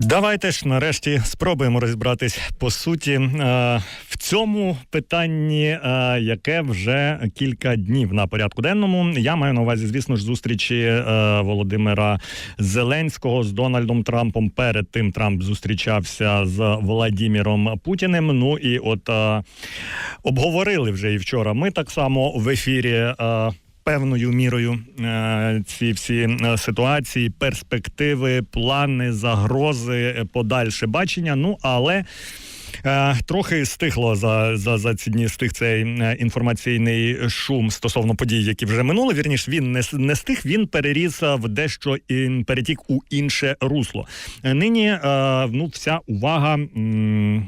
Давайте ж нарешті спробуємо розібратись по суті е, в цьому питанні, е, яке вже кілька днів на порядку денному. Я маю на увазі, звісно ж, зустрічі е, Володимира Зеленського з Дональдом Трампом. Перед тим Трамп зустрічався з Владіміром Путіним. Ну і от обговорили вже і вчора. Ми так само в ефірі. Певною мірою е, ці всі е, ситуації, перспективи, плани, загрози, е, подальше бачення. Ну але трохи стихло за, за, за ці дні стих цей е, інформаційний шум стосовно подій, які вже минули. Вірніш, він не, не стих, він переріс е, в дещо і перетік у інше русло. Е, Нині е, ну вся увага,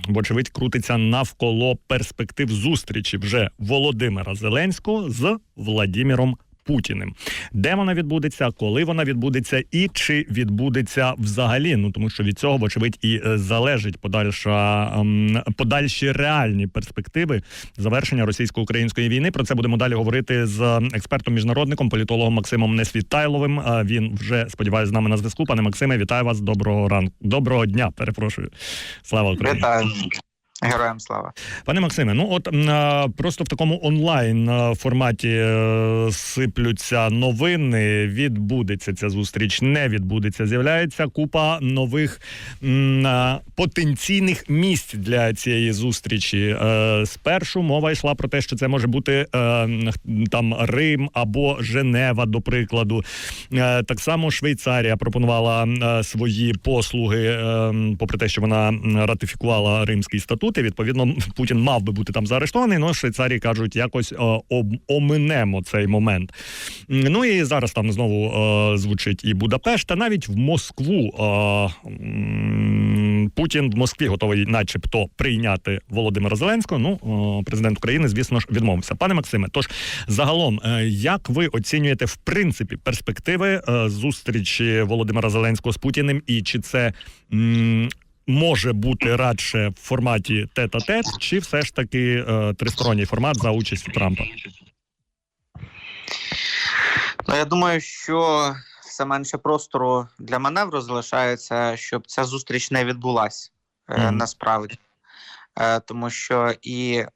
вочевидь, крутиться навколо перспектив зустрічі вже Володимира Зеленського з Владіміром Путіним. Де вона відбудеться, коли вона відбудеться, і чи відбудеться взагалі? Ну тому що від цього, вочевидь, і е, залежить подальша ем, подальші реальні перспективи завершення російсько-української війни. Про це будемо далі говорити з експертом міжнародником, політологом Максимом Несвітайловим. Він вже сподіваюся з нами на зв'язку. Пане Максиме, вітаю вас. Доброго ранку. Доброго дня. Перепрошую. Слава Україні. Вітаю. Героям слава. Пане Максиме, ну от просто в такому онлайн форматі е, сиплються новини. Відбудеться ця зустріч, не відбудеться. З'являється купа нових потенційних місць для цієї зустрічі. Е, Спершу мова йшла про те, що це може бути е, там Рим або Женева, до прикладу. Так само Швейцарія пропонувала свої послуги, попри те, що вона ратифікувала Римський статут. І відповідно Путін мав би бути там заарештований. але Швейцарії кажуть, якось е, оминемо цей момент. Ну і зараз там знову е, звучить і Будапешт, та навіть в Москву е, Путін в Москві готовий, начебто, прийняти Володимира Зеленського. Ну президент України, звісно ж, відмовився. Пане Максиме, тож загалом, як ви оцінюєте в принципі перспективи зустрічі Володимира Зеленського з Путіним, і чи це може бути радше в форматі тет-а-тет, чи все ж таки е, тристоронній формат за участю Трампа? Ну я думаю, що все менше простору для маневру залишається, щоб ця зустріч не відбулася е, насправді. Е, тому що і е,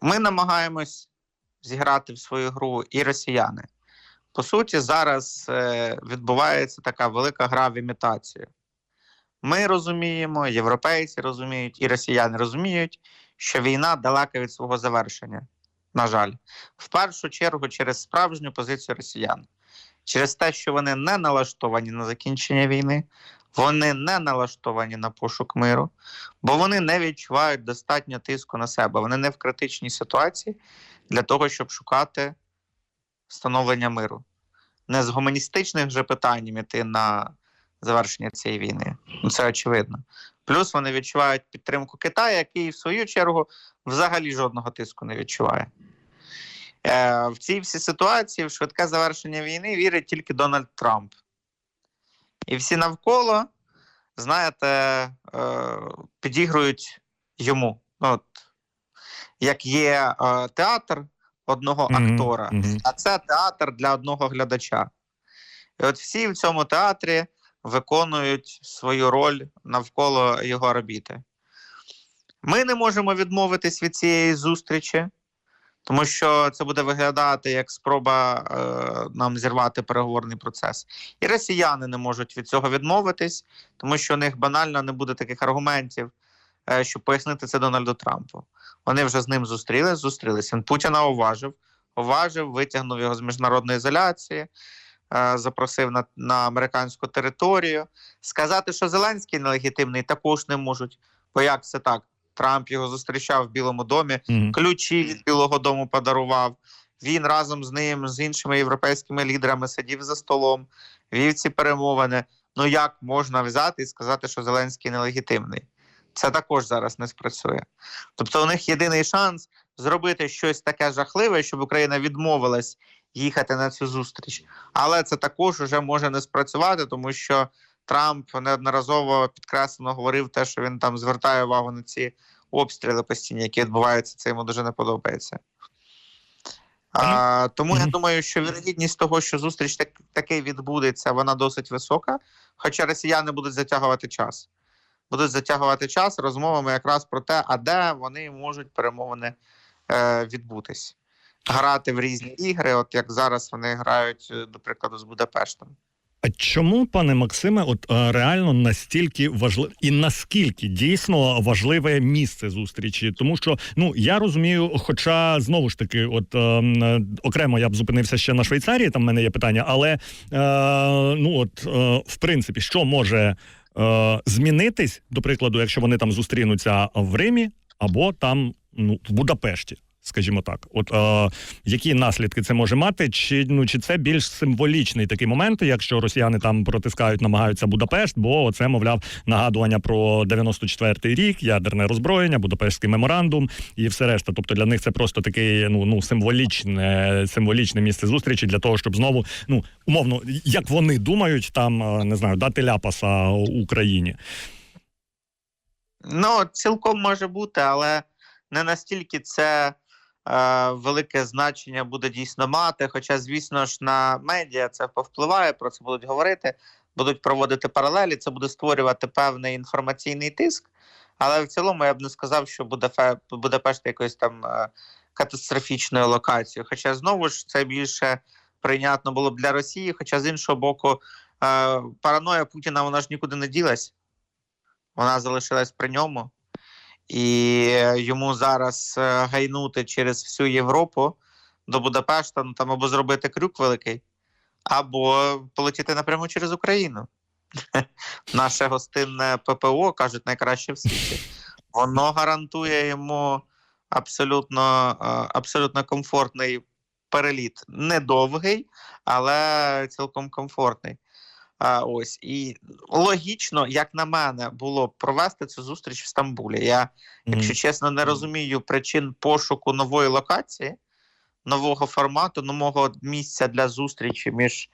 ми намагаємось зіграти в свою гру, і росіяни. По суті, зараз е, відбувається така велика гра в імітацію. Ми розуміємо, європейці розуміють, і росіяни розуміють, що війна далека від свого завершення. На жаль, в першу чергу через справжню позицію росіян, через те, що вони не налаштовані на закінчення війни, вони не налаштовані на пошук миру, бо вони не відчувають достатньо тиску на себе. Вони не в критичній ситуації для того, щоб шукати встановлення миру. Не з гуманістичних же питань іти на завершення цієї війни. Ну, це очевидно. Плюс вони відчувають підтримку Китаю, який в свою чергу взагалі жодного тиску не відчуває. Е, в цій всій ситуації в швидке завершення війни вірить тільки Дональд Трамп. І всі навколо, знаєте, е, підігрують йому. Ну, От, як є е, театр одного актора, мгм. а це театр для одного глядача. І от всі в цьому театрі виконують свою роль навколо його орбіти. Ми не можемо відмовитись від цієї зустрічі, тому що це буде виглядати як спроба е, нам зірвати переговорний процес. І росіяни не можуть від цього відмовитись, тому що у них банально не буде таких аргументів, е, щоб пояснити це Дональду Трампу. Вони вже з ним зустрілись, зустрілись. Він Путіна уважив, уважив, витягнув його з міжнародної ізоляції, запросив на, на американську територію. Сказати, що Зеленський нелегітимний, також не можуть. Бо як це так? Трамп його зустрічав в Білому домі, Мгм. ключі від Білого Дому подарував. Він разом з ним, з іншими європейськими лідерами сидів за столом, вів ці перемовини. Ну як можна взяти і сказати, що Зеленський нелегітимний? Це також зараз не спрацює. Тобто, у них єдиний шанс зробити щось таке жахливе, щоб Україна відмовилась їхати на цю зустріч. Але це також вже може не спрацювати, тому що Трамп неодноразово підкреслено говорив те, що він там звертає увагу на ці обстріли постійні, які відбуваються. Це йому дуже не подобається. А, тому я думаю, що вірогідність того, що зустріч так, таки відбудеться, вона досить висока. Хоча росіяни будуть затягувати час. Будуть затягувати час розмовами якраз про те, а де вони можуть перемовини е, відбутись. Грати в різні ігри, от як зараз вони грають, е, до прикладу, з Будапештом. А чому, пане Максиме, от е, реально настільки важливо і наскільки дійсно важливе місце зустрічі? Тому що ну я розумію, хоча знову ж таки, от е, окремо я б зупинився ще на Швейцарії. Там в мене є питання, але е, ну от е, в принципі, що може е, змінитись, до прикладу, якщо вони там зустрінуться в Римі або там ну в Будапешті. Скажімо так, от е, які наслідки це може мати? Чи ну чи це більш символічний такий момент, якщо росіяни там протискають, намагаються Будапешт, бо це мовляв нагадування про 94-й рік, ядерне роззброєння, Будапештський меморандум і все решта. Тобто для них це просто такий ну ну символічне, символічне місце зустрічі для того, щоб знову ну умовно, як вони думають, там не знаю, дати ляпаса Україні. Ну, цілком може бути, але не настільки це велике значення буде дійсно мати. Хоча, звісно ж, на медіа це повпливає, про це будуть говорити, будуть проводити паралелі, це буде створювати певний інформаційний тиск. Але в цілому я б не сказав, що Будапешт якоюсь там е, катастрофічною локацією. Хоча знову ж це більше прийнятно було б для Росії. Хоча з іншого боку, е, параноя Путіна вона ж нікуди не ділась, вона залишилась при ньому. І йому зараз е, гайнути через всю Європу до Будапешта, ну там або зробити крюк великий, або полетіти напряму через Україну. Наше гостинне ППО кажуть найкраще в світі. Воно гарантує йому абсолютно, е, абсолютно комфортний переліт. Недовгий, але цілком комфортний. А, ось і логічно, як на мене, було провести цю зустріч в Стамбулі. Я, якщо чесно, не розумію причин пошуку нової локації, нового формату, нового місця для зустрічі між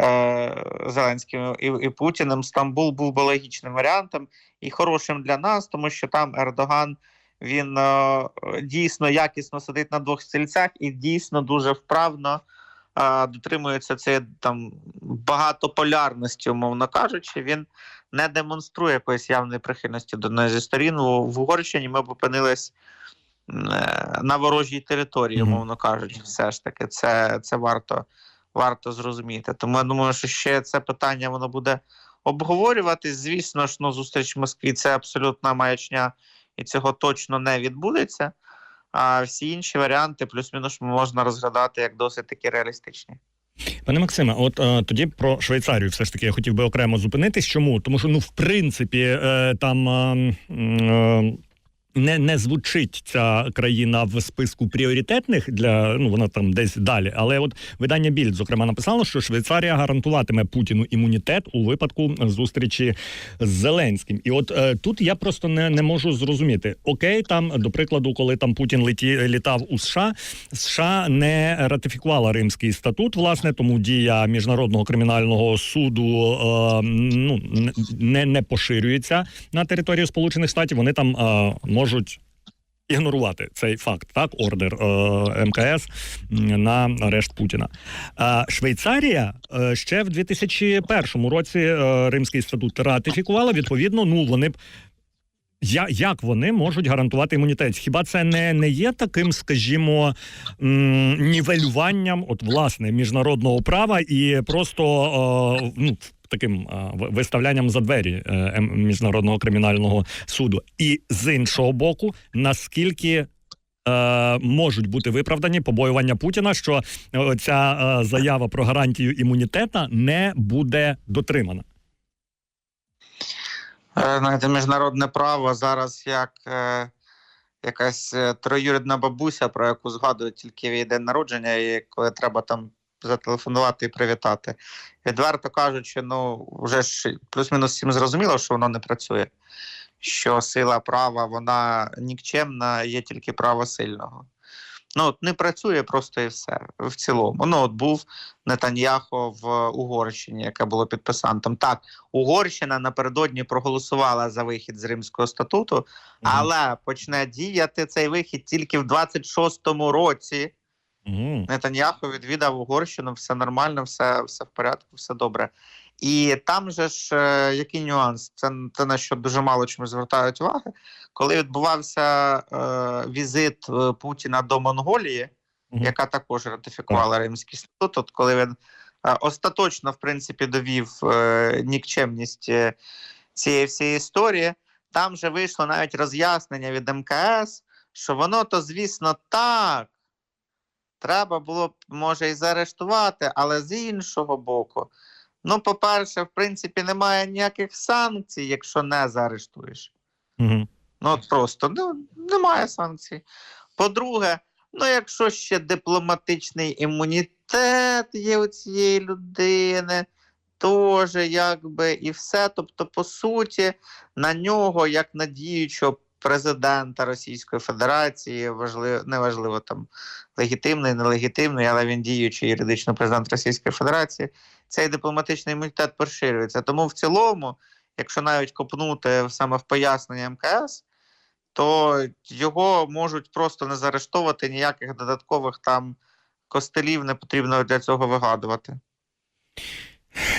е, Зеленським і, і Путіним. Стамбул був би логічним варіантом і хорошим для нас, тому що там Ердоган він е, дійсно якісно сидить на двох стільцях і дійсно дуже вправно е, дотримується цієї там багатополярності, умовно кажучи, він не демонструє якоїсь явної прихильності до неї зі сторін. У- В Угорщині ми опинились е, на ворожій території, умовно кажучи, все ж таки, це, це варто, варто зрозуміти. Тому я думаю, що ще це питання воно буде обговорюватись. Звісно ж, ну, зустріч в Москві це абсолютна маячня, і цього точно не відбудеться. А всі інші варіанти, плюс-мінус, можна розглядати як досить таки реалістичні. Пане Максиме, от е, тоді про Швейцарію все ж таки я хотів би окремо зупинитись. Чому? Тому що ну в принципі е, там. Е, е, не, не звучить ця країна в списку пріоритетних для ну вона там десь далі. Але от видання Більд, зокрема, написало, що Швейцарія гарантуватиме Путіну імунітет у випадку зустрічі з Зеленським. І от е, тут я просто не, не можу зрозуміти. Окей, там до прикладу, коли там Путін леті, літав у США, США не ратифікувала Римський статут, власне, тому дія міжнародного кримінального суду е, ну не, не поширюється на територію Сполучених Штатів. Вони там е. Ігнорувати цей факт, так, ордер е, МКС на арешт Путіна. А Швейцарія е, ще в 2001 році е, Римський статут ратифікувала. Відповідно, ну вони б я, як вони можуть гарантувати імунітет? Хіба це не, не є таким, скажімо, м, нівелюванням от власне міжнародного права і просто е, ну, таким виставлянням за двері е, міжнародного кримінального суду? І з іншого боку, наскільки. Е, можуть бути виправдані побоювання Путіна, що ця е, заява про гарантію імунітета не буде дотримана. Знаєте, міжнародне право зараз як якась троюрідна бабуся, про яку згадують тільки в її день народження, і коли треба там зателефонувати і привітати. Відверто кажучи, ну вже ж плюс-мінус всім зрозуміло, що воно не працює. Що сила права вона нікчемна, є тільки право сильного. Ну, от не працює просто і все в цілому. Ну, от був Нетаньяхо в Угорщині, яке було підписантом. Так, Угорщина напередодні проголосувала за вихід з Римського статуту, але почне діяти цей вихід тільки в 26-му році. Мгм. Нетаньяху відвідав Угорщину, все нормально, все, все в порядку, все добре. І там же ж е, який нюанс? Це, це на що дуже мало чому звертають уваги. Коли відбувався е, візит е, Путіна до Монголії, Мгм. яка також ратифікувала Римський статут, от коли він е, остаточно в принципі довів е, нікчемність е, цієї всієї історії, там же вийшло навіть роз'яснення від МКС, що воно то, звісно, так. Треба було б, може, і заарештувати, але з іншого боку. Ну, по-перше, в принципі, немає ніяких санкцій, якщо не заарештуєш. Мгм. Ну, от просто ну, немає санкцій. По-друге, ну, якщо ще дипломатичний імунітет є у цієї людини, теж якби і все. Тобто, по суті, на нього, як на діючого президента Російської Федерації, важливо, неважливо там легітимний, нелегітимний, але він діючий юридично президент Російської Федерації, цей дипломатичний імунітет поширюється. Тому в цілому, якщо навіть копнути саме в пояснення МКС, то його можуть просто не заарештовувати ніяких додаткових там костелів не потрібно для цього вигадувати.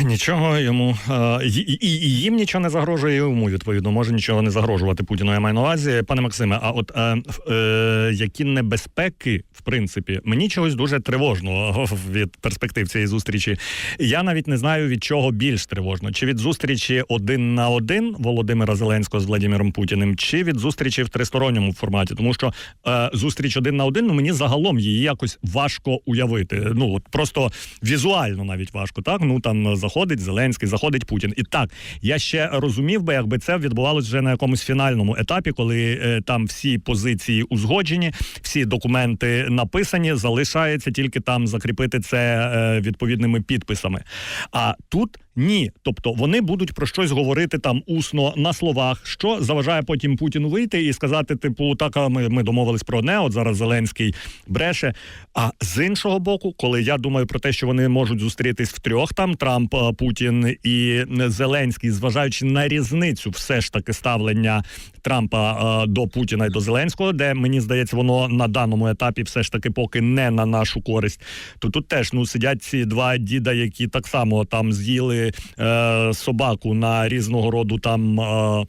Нічого йому і, і, і їм нічого не загрожує, і йому відповідно може нічого не загрожувати Путіну. Я маю на увазі, пане Максиме. А от е, е, які небезпеки, в принципі, мені чогось дуже тривожно від перспектив цієї зустрічі. Я навіть не знаю від чого більш тривожно: чи від зустрічі один на один Володимира Зеленського з Владимиром Путіним, чи від зустрічі в тристоронньому форматі, тому що е, зустріч один на один, ну мені загалом її якось важко уявити. Ну от просто візуально навіть важко. Так ну там заходить Зеленський, заходить Путін. І так я ще розумів би, якби це відбувалося вже на якомусь фінальному етапі, коли е, там всі позиції узгоджені, всі документи написані. Залишається тільки там закріпити це е, відповідними підписами. А тут ні, тобто вони будуть про щось говорити там усно на словах, що заважає потім Путіну вийти і сказати: типу, так а ми, ми домовились про одне. От зараз Зеленський бреше. А з іншого боку, коли я думаю про те, що вони можуть зустрітись втрьох, там Трамп, е, Путін і Зеленський, зважаючи на різницю, все ж таки ставлення Трампа е, до Путіна і до Зеленського, де мені здається, воно на даному етапі все ж таки поки не на нашу користь. То тут теж ну сидять ці два діда, які так само там з'їли е, собаку на різного роду там е,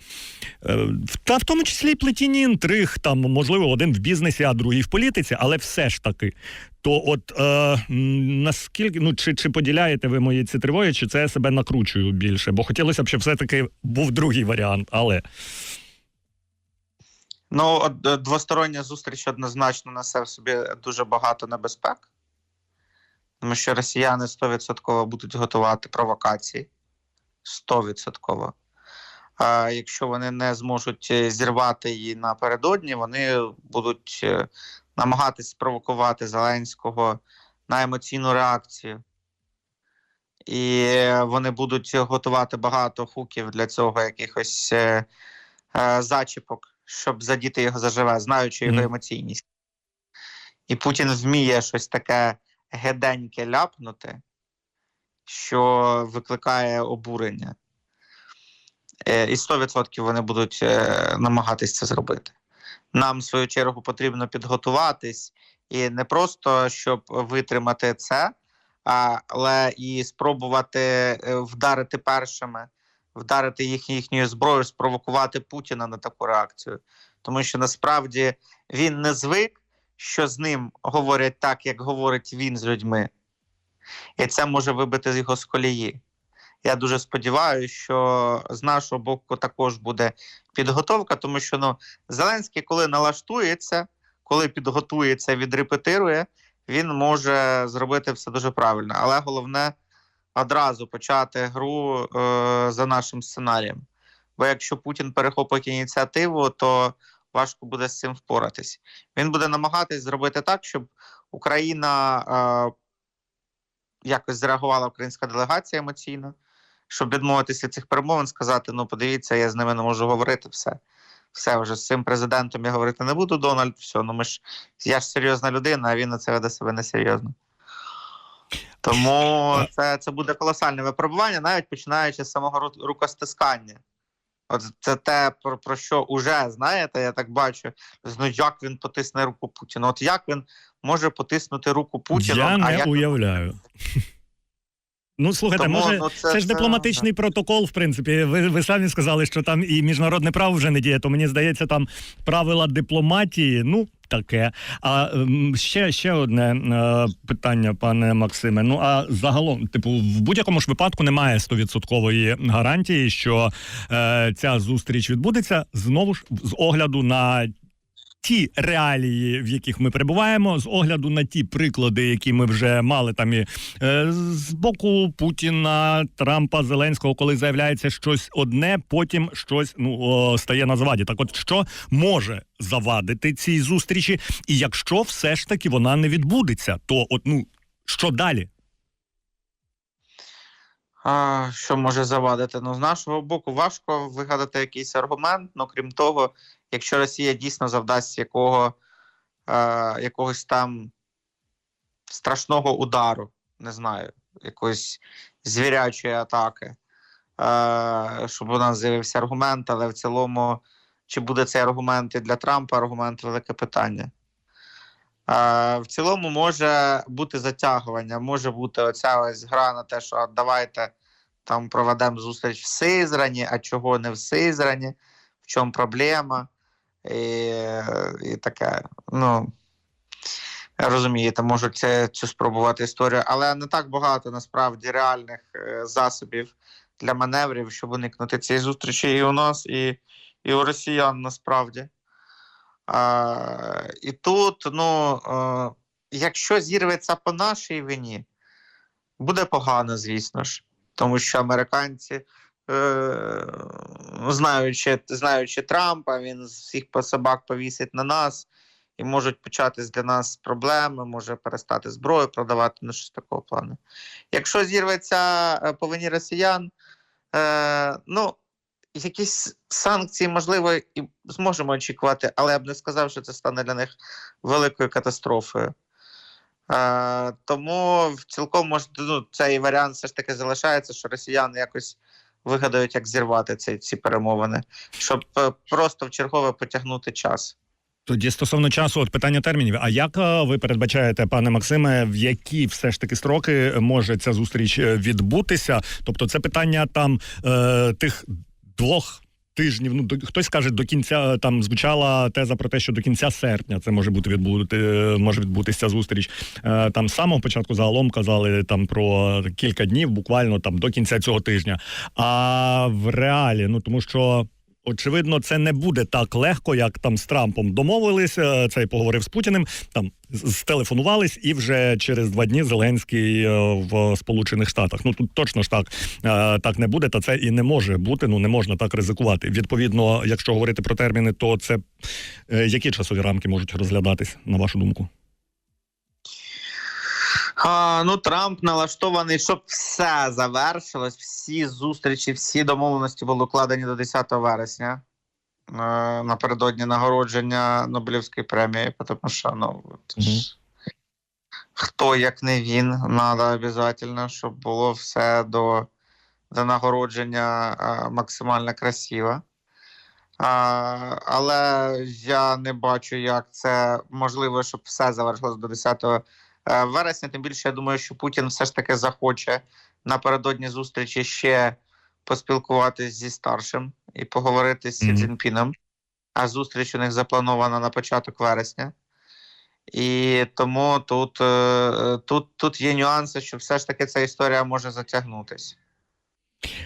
е, та в тому числі і плетінні інтриг, там можливо один в бізнесі, а другий в політиці, але все ж таки. То от е, наскільки ну чи, чи поділяєте ви мої ці тривоги, чи це я себе накручую більше? Бо хотілося б, щоб все-таки був другий варіант, але Ну, е, двостороння зустріч однозначно несе в собі дуже багато небезпек, тому що росіяни 100% будуть готувати провокації. 100%. А якщо вони не зможуть е, зірвати її напередодні, вони будуть е, намагатись спровокувати Зеленського на емоційну реакцію. І вони будуть готувати багато хуків для цього, якихось е, е, зачіпок, щоб задіти його заживе, знаючи його емоційність. І Путін вміє щось таке геденьке ляпнути, що викликає обурення. Е, І 100% вони будуть е, намагатись це зробити. Нам, в свою чергу, потрібно підготуватись і не просто щоб витримати це, але і спробувати е, вдарити першими, вдарити їх, їхньою зброєю, спровокувати Путіна на таку реакцію. Тому що насправді він не звик, що з ним говорять так, як говорить він з людьми. І це може вибити його з колії. Я дуже сподіваюся, що з нашого боку також буде підготовка, тому що ну, Зеленський, коли налаштується, коли підготується, відрепетирує, він може зробити все дуже правильно. Але головне одразу почати гру е, за нашим сценарієм. Бо якщо Путін перехопить ініціативу, то важко буде з цим впоратись. Він буде намагатись зробити так, щоб Україна е, якось зреагувала українська делегація емоційно, щоб відмовитися від цих перемовин, сказати: ну, подивіться, я з ними не можу говорити, все. все вже з цим президентом я говорити не буду. Дональд, все, ну ми ж я ж серйозна людина, а він на це веде себе несерйозно. Тому це, це буде колосальне випробування, навіть починаючи з самого рукостискання. От це те, про, про що уже знаєте, я так бачу. Ну як він потисне руку Путіну? От як він може потиснути руку Путіну? Я а не як... уявляю. Ну, слухайте, Тому, може, ну, це, ж дипломатичний протокол, в принципі. Ви, ви самі сказали, що там і міжнародне право вже не діє, то мені здається, там правила дипломатії, ну, таке. А ем, ще, ще одне е, питання, пане Максиме. Ну, а загалом, типу, в будь-якому ж випадку немає стовідсоткової гарантії, що е, ця зустріч відбудеться знову ж з огляду на ті реалії, в яких ми перебуваємо, з огляду на ті приклади, які ми вже мали там і е, з боку Путіна, Трампа, Зеленського, коли заявляється щось одне, потім щось ну о, стає на заваді. Так, от що може завадити цій зустрічі, і якщо все ж таки вона не відбудеться, то от ну що далі? А, що може завадити? Ну, з нашого боку, важко вигадати якийсь аргумент. Ну, крім того, якщо Росія дійсно завдасть якого, е, якогось там страшного удару, не знаю, якоїсь звірячої атаки, е, щоб у нас з'явився аргумент, але в цілому, чи буде цей аргумент і для Трампа аргумент велике питання. Е, в цілому може бути затягування, може бути оця ось гра на те, що давайте там проведемо зустріч в Сизрані, а чого не в Сизрані, в чому проблема. І, і таке. Ну, розумієте, можуть це, цю спробувати історію, але не так багато насправді реальних е, засобів для маневрів, щоб уникнути цієї зустрічі і у нас, і, і у росіян насправді. А, і тут, ну, е, якщо зірветься по нашій вині, буде погано, звісно ж. Тому що американці, знаючи, знаючи Трампа, він всіх по собак повісить на нас і можуть початись для нас проблеми, може перестати зброю продавати, ну щось такого плану. Якщо зірветься е, по вині росіян, е, ну, якісь санкції, можливо, і зможемо очікувати, але я б не сказав, що це стане для них великою катастрофою. Е, тому цілком може, ну, цей варіант все ж таки залишається, що росіяни якось вигадають, як зірвати ці, ці перемовини, щоб е, просто в чергове потягнути час. Тоді стосовно часу, от питання термінів. А як е, ви передбачаєте, пане Максиме, в які все ж таки строки може ця зустріч е, відбутися? Тобто, це питання там е, тих двох. Тижнів, ну до хтось каже, до кінця там звучала теза про те, що до кінця серпня це може бути відбути, може відбутися зустріч. Е, там з самого початку загалом казали там про кілька днів, буквально там до кінця цього тижня. А в реалі, ну тому що Очевидно, це не буде так легко, як там з Трампом домовились. е, Цей поговорив з Путіним. Там зтелефонувались, і вже через два дні Зеленський е, в Сполучених Штатах. Ну тут точно ж так, е, так не буде, та це і не може бути. Ну не можна так ризикувати. Відповідно, якщо говорити про терміни, то це які часові рамки можуть розглядатись, на вашу думку? А, ну, Трамп налаштований, щоб все завершилось, всі зустрічі, всі домовленості були укладені до 10 вересня. е, Напередодні нагородження Нобелівської премії, тому що ну, це ж Мгм. хто як не він, треба обов'язково, щоб було все до, до нагородження а, максимально красиво. А, але я не бачу, як це можливо, щоб все завершилось до 10 е, вересня. Тим більше я думаю, що Путін все ж таки захоче напередодні зустрічі ще поспілкуватись зі старшим і поговорити з Сі Мгм. Цзіньпіном. А зустріч у них запланована на початок вересня. І тому тут, е, тут, тут є нюанси, що все ж таки ця історія може затягнутись.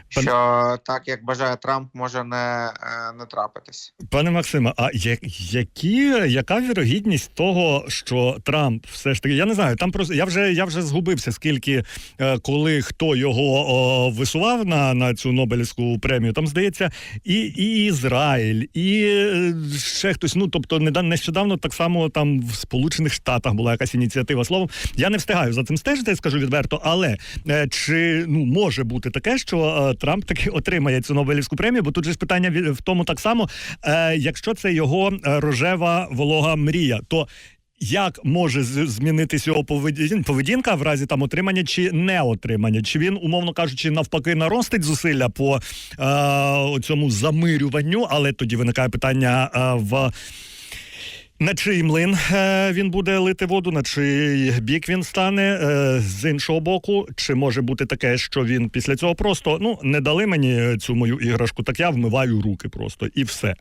Що так, як бажає Трамп, може не, е, не трапитись. Пане Максиме, а я- які, яка вірогідність того, що Трамп все ж таки, я не знаю, там просто я вже я вже згубився, скільки е, коли хто його о, висував на, на цю Нобелівську премію, там здається, і, і Ізраїль, і е, ще хтось. Ну тобто, нещодавно так само там в Сполучених Штатах була якась ініціатива. Словом, я не встигаю за цим стежити, скажу відверто, але чи ну може бути таке, що е, Трамп таки отримає цю Нобелівську премію, бо тут же ж питання в тому так само, е, якщо це його е, рожева волога мрія, то як може змінитись його поведін- поведінка в разі там отримання чи не отримання? Чи він, умовно кажучи, навпаки, наростить зусилля по е, цьому замирюванню, але тоді виникає питання е, в. На чий млин е, він буде лити воду, на чий бік він стане е, з іншого боку, чи може бути таке, що він після цього просто ну не дали мені цю мою іграшку, так я вмиваю руки просто і все.